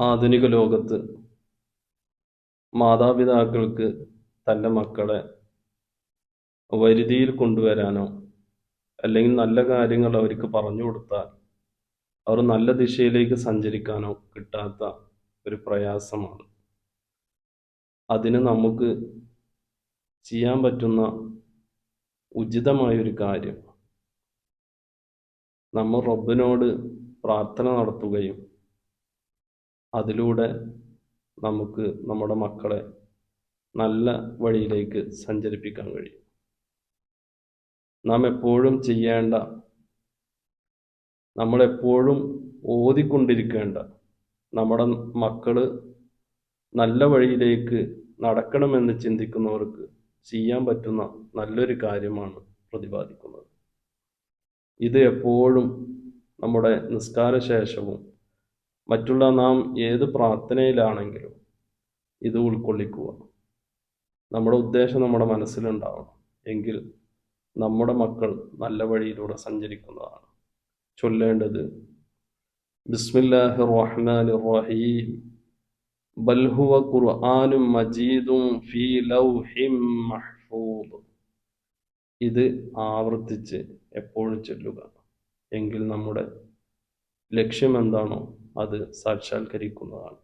ആധുനിക ലോകത്ത് മാതാപിതാക്കൾക്ക് തന്റെ മക്കളെ വരുതിയിൽ കൊണ്ടുവരാനോ അല്ലെങ്കിൽ നല്ല കാര്യങ്ങൾ അവർക്ക് പറഞ്ഞു കൊടുത്താൽ അവർ നല്ല ദിശയിലേക്ക് സഞ്ചരിക്കാനോ കിട്ടാത്ത ഒരു പ്രയാസമാണ്. അതിന് നമുക്ക് ചെയ്യാൻ പറ്റുന്ന ഉചിതമായൊരു കാര്യം നമ്മൾ റബ്ബിനോട് പ്രാർത്ഥന നടത്തുകയും അതിലൂടെ നമുക്ക് നമ്മുടെ മക്കളെ നല്ല വഴിയിലേക്ക് സഞ്ചരിപ്പിക്കാൻ കഴിയും. നാം എപ്പോഴും ചെയ്യേണ്ട നമ്മളെപ്പോഴും ഓതിക്കൊണ്ടിരിക്കേണ്ട നമ്മുടെ മക്കൾ നല്ല വഴിയിലേക്ക് നടക്കണമെന്ന് ചിന്തിക്കുന്നവർക്ക് ചെയ്യാൻ പറ്റുന്ന നല്ലൊരു കാര്യമാണ് പ്രതിപാദിക്കുന്നത്. ഇത് എപ്പോഴും നമ്മുടെ നിസ്കാര ശേഷവും മറ്റുള്ള നാം ഏത് പ്രാർത്ഥനയിലാണെങ്കിലും ഇത് ഉൾക്കൊള്ളിക്കുക. നമ്മുടെ ഉദ്ദേശം നമ്മുടെ മനസ്സിലുണ്ടാവണം. എങ്കിൽ നമ്മുടെ മക്കൾ നല്ല വഴിയിലൂടെ സഞ്ചരിക്കുന്നതാണ്. ചൊല്ലേണ്ടത് ബിസ്മില്ലാഹി റഹ്മാൻ റഹീം ബൽ ഹുവ ഖുർആനും മജീദും ഫീ ലൗഹിം മഹ്ഫൂദ്. ഇത് ആവർത്തിച്ച് എപ്പോഴും ചൊല്ലുക. എങ്കിൽ നമ്മുടെ ലക്ഷ്യം എന്താണോ അത് സാക്ഷാത്കരിക്കുന്നതാണ്.